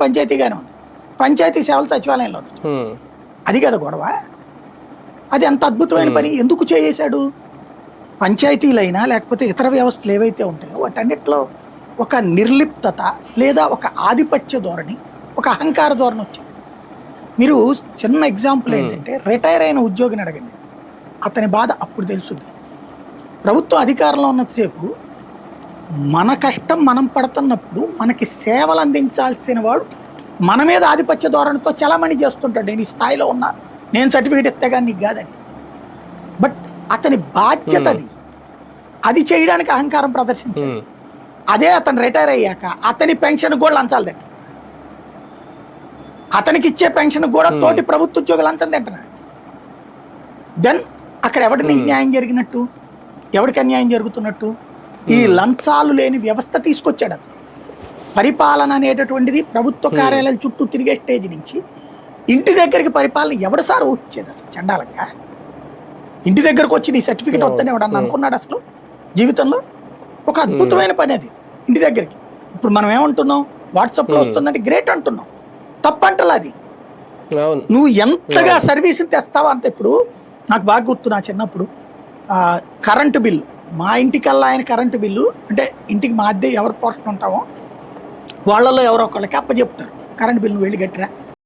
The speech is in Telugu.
పంచాయతీగానే ఉంది. పంచాయతీ సేవలు సచివాలయంలో ఉంది. అది కదా గొడవ. అది ఎంత అద్భుతమైన పని. ఎందుకు చేసేశాడు? పంచాయతీలైనా లేకపోతే ఇతర వ్యవస్థలు ఏవైతే ఉంటాయో వాటన్నిటిలో ఒక నిర్లిప్తత లేదా ఒక ఆధిపత్య ధోరణి ఒక అహంకార ధోరణి వచ్చింది. మీరు చిన్న ఎగ్జాంపుల్ ఏంటంటే రిటైర్ అయిన ఉద్యోగిని అడగండి. అతని బాధ అప్పుడు తెలుసుద్ది. ప్రభుత్వం అధికారంలో ఉన్నంతసేపు మన కష్టం మనం పడుతున్నప్పుడు మనకి సేవలు అందించాల్సిన వాడు మన మీద ఆధిపత్య ధోరణితో చలామణి చేస్తుంటాడు. నేను ఈ స్థాయిలో ఉన్నా నేను సర్టిఫికేట్ ఇస్తే కానీ నీకు కాదని బట్ అతని బాధ్యత అది. అది చేయడానికి అహంకారం ప్రదర్శించాడు. ఉమ్, అదే అతను రిటైర్ అయ్యాక అతని పెన్షన్ కూడా లంచాలు తింటాడు అతనికి ఇచ్చే పెన్షన్ కూడా తోటి ప్రభుత్వ ఉద్యోగులు లంచం తింటున్నాడు. దెన్ అక్కడ ఎవరికి న్యాయం జరిగినట్టు ఎవరికి అన్యాయం జరుగుతున్నట్టు ఈ లంచాలు లేని వ్యవస్థ తీసుకొచ్చాడు అతను. పరిపాలన అనేటటువంటిది ప్రభుత్వ కార్యాలయాల చుట్టూ తిరిగే స్టేజ్ నుంచి ఇంటి దగ్గరికి పరిపాలన ఎవడు సార్ ఊహించేది అసలు చండాలంగా? ఇంటి దగ్గరకు వచ్చి నీ సర్టిఫికేట్ వద్దనే ఎవడన్నా అనుకున్నాడు అసలు? జీవితంలో? ఒక అద్భుతమైన పని అది ఇంటి దగ్గరికి. ఇప్పుడు మనం ఏమంటున్నాం? వాట్సాప్లో వస్తుందంటే గ్రేట్ అంటున్నాం. తప్పంటలా అది. నువ్వు ఎంతగా సర్వీస్ తెస్తావా అంత ఇప్పుడు నాకు బాగా గుర్తు నా చిన్నప్పుడు కరెంటు బిల్లు. మా ఇంటికల్లా ఆయన కరెంటు బిల్లు అంటే ఇంటికి మా అద్దె ఎవరు పోషణ ఉంటామో వాళ్ళలో ఎవరో ఒకళ్ళకి అప్పచెప్తారు కరెంటు బిల్లు వెళ్ళి కట్టిరా.